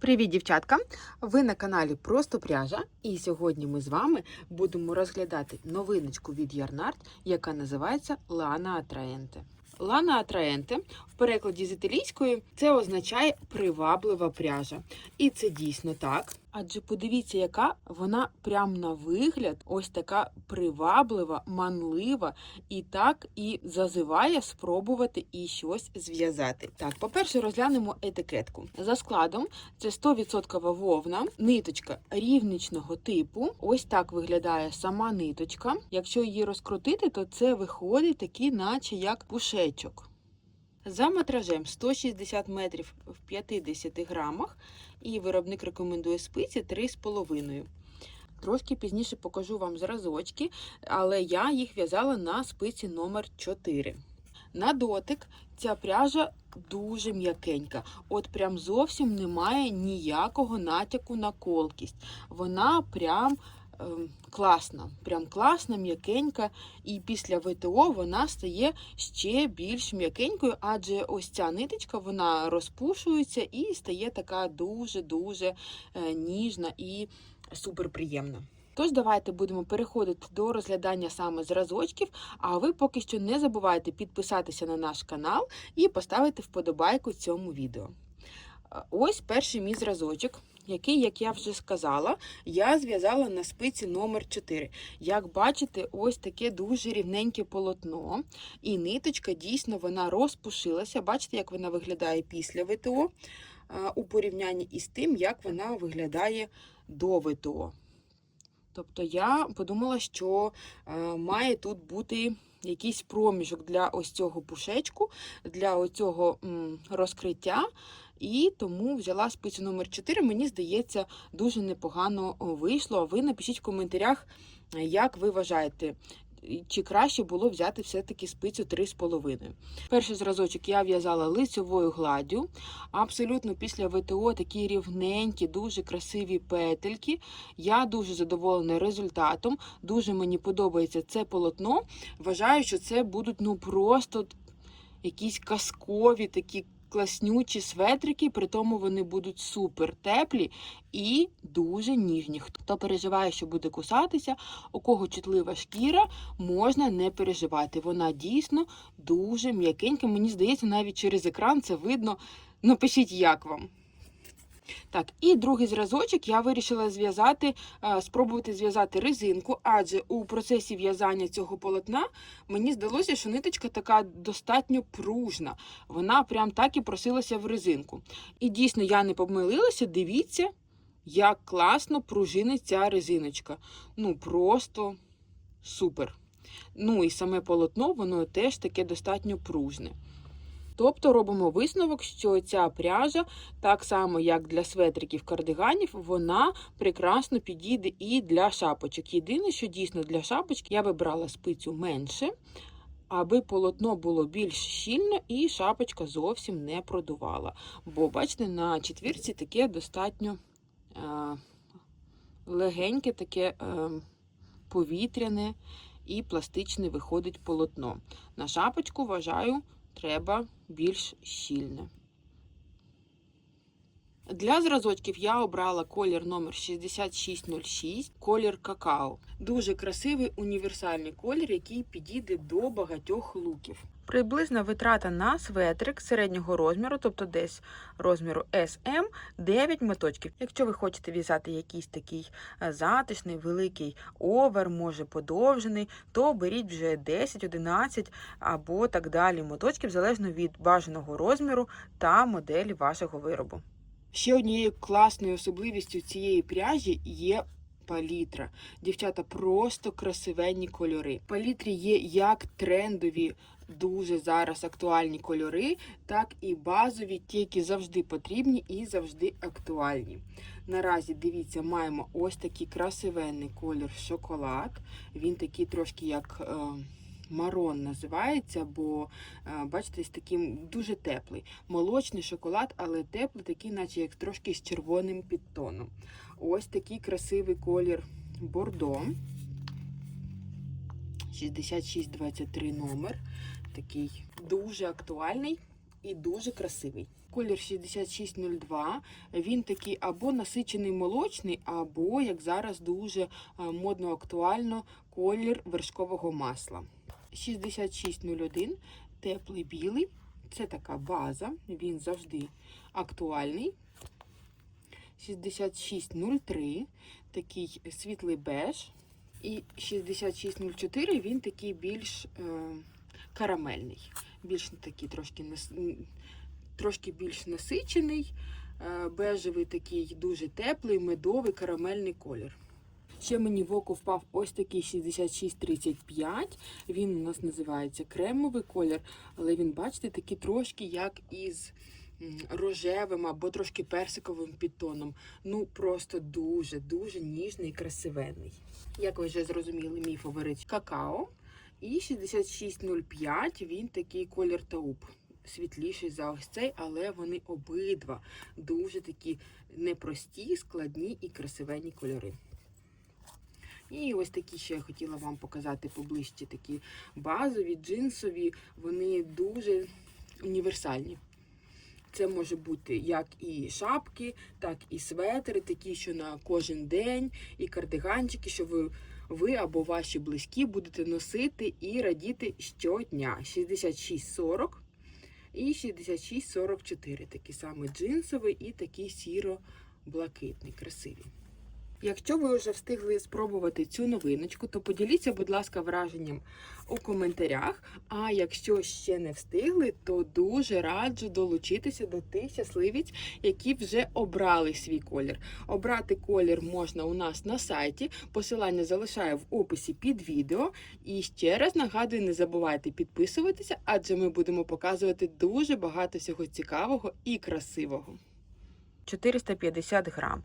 Привіт, дівчатка! Ви на каналі Просто пряжа, і сьогодні ми з вами будемо розглядати новиночку від Ярнард, яка називається Лана Атраенте. Лана Атраенте в перекладі з італійської це означає приваблива пряжа. І це дійсно так. Адже подивіться, яка вона прям на вигляд, ось така приваблива, манлива, і так і зазиває спробувати і щось зв'язати. Так, по-перше, розглянемо етикетку. За складом це 100% вовна, ниточка рівничного типу. Ось так виглядає сама ниточка. Якщо її розкрутити, то це виходить такий, наче як пушечок. За метражем 160 метрів в 50 грамах, і виробник рекомендує спиці 3,5. Трошки пізніше покажу вам зразочки, але я їх в'язала на спиці номер 4. На дотик ця пряжа дуже м'якенька. От прям зовсім немає ніякого натяку на колкість. Вона прям класна, прям класна, м'якенька, і після ВТО вона стає ще більш м'якенькою, адже ось ця ниточка вона розпушується і стає така дуже-дуже е, ніжна і суперприємна. Тож давайте будемо переходити до розглядання саме зразочків, а ви поки що не забувайте підписатися на наш канал і поставити вподобайку цьому відео. Е, Ось перший мій зразочок, який, як я вже сказала, я зв'язала на спиці номер 4. Як бачите, ось таке дуже рівненьке полотно, і ниточка дійсно вона розпушилася. Бачите, як вона виглядає після ВТО е, у порівнянні із тим, як вона виглядає до ВТО. Тобто я подумала, що е, має тут бути якийсь проміжок для ось цього пушечку, для ось цього розкриття. І тому взяла спицю номер 4 Мені здається, дуже непогано вийшло. А ви напишіть в коментарях, як ви вважаєте, чи краще було взяти все-таки спицю 3,5. Перший зразочок я в'язала лицевою гладдю. Абсолютно після ВТО такі рівненькі, дуже красиві петельки. Я дуже задоволена результатом. Дуже мені подобається це полотно. Вважаю, що це будуть ну просто якісь казкові такі класнючі светрики, при тому вони будуть супер теплі і дуже ніжні. Хто переживає, що буде кусатися, у кого чутлива шкіра, можна не переживати. Вона дійсно дуже м'якенька. Мені здається, навіть через екран це видно. Напишіть, як вам. Так, і другий зразочок я вирішила зв'язати, е, спробувати зв'язати резинку, адже у процесі в'язання цього полотна мені здалося, що ниточка така достатньо пружна. Вона прям так і просилася в резинку. І дійсно я не помилилася, дивіться, як класно пружинить ця резиночка. Ну, просто супер. Ну і саме полотно, воно теж таке достатньо пружне. Тобто робимо висновок, що ця пряжа, так само як для светриків кардиганів, вона прекрасно підійде і для шапочок. Єдине, що дійсно для шапочки я вибрала спицю менше, аби полотно було більш щільно і шапочка зовсім не продувала. Бо, бачите, на четвірці таке достатньо е, легеньке, таке е, повітряне і пластичне виходить полотно. На шапочку вважаю треба більш щільне. Для зразочків я обрала колір номер 6606, колір какао. Дуже красивий універсальний колір, який підійде до багатьох луків. Приблизна витрата на светрик середнього розміру, тобто десь розміру SM, 9 моточків. Якщо ви хочете в'язати якийсь такий е, затишний, великий овер, може подовжений, то беріть вже 10, 11 або так далі моточків, залежно від бажаного розміру та моделі вашого виробу. Ще однією класною особливістю цієї пряжі є палітра. Дівчата, просто красивенні кольори. В палітрі є як трендові, дуже зараз актуальні кольори, так і базові, ті, які завжди потрібні і завжди актуальні. Наразі, дивіться, маємо ось такий красивенний колір шоколад. Він такий трошки як. Е Марон називається, бо, е, бачите, з таким дуже теплий. Молочний шоколад, але теплий, такий, наче як трошки з червоним підтоном. Ось такий красивий колір бордо. 6623 номер. Такий дуже актуальний і дуже красивий. колір 6602. Він такий або насичений молочний, або, як зараз дуже е, модно актуально, колір вершкового масла. 6601 теплий білий. Це така база, він завжди актуальний. 6603 такий світлий беж. І 6604 він такий більш е, карамельний, більш такий трошки трошки більш насичений, е, бежевий такий дуже теплий, медовий карамельний колір. Ще мені в око впав ось такий 6635. Він у нас називається кремовий колір, але він, бачите, такий трошки як із рожевим або трошки персиковим підтоном. Ну, просто дуже-дуже ніжний і красивенний. Як ви вже зрозуміли, мій фаворит какао. І 6605 він такий колір тауп. Світліший за ось цей, але вони обидва дуже такі непрості, складні і красивенні кольори. І ось такі ще я хотіла вам показати поближче такі базові, джинсові, вони дуже універсальні. Це може бути як і шапки, так і светри, такі, що на кожен день, і кардиганчики, що ви, ви або ваші близькі будете носити і радіти щодня. 6640 і 6644. Такий саме джинсовий і такий сіро-блакитний, красиві. Якщо ви вже встигли спробувати цю новиночку, то поділіться, будь ласка, враженням у коментарях. А якщо ще не встигли, то дуже раджу долучитися до тих щасливіць, які вже обрали свій колір. Обрати колір можна у нас на сайті. Посилання залишаю в описі під відео. І ще раз нагадую, не забувайте підписуватися, адже ми будемо показувати дуже багато всього цікавого і красивого. 450 грам.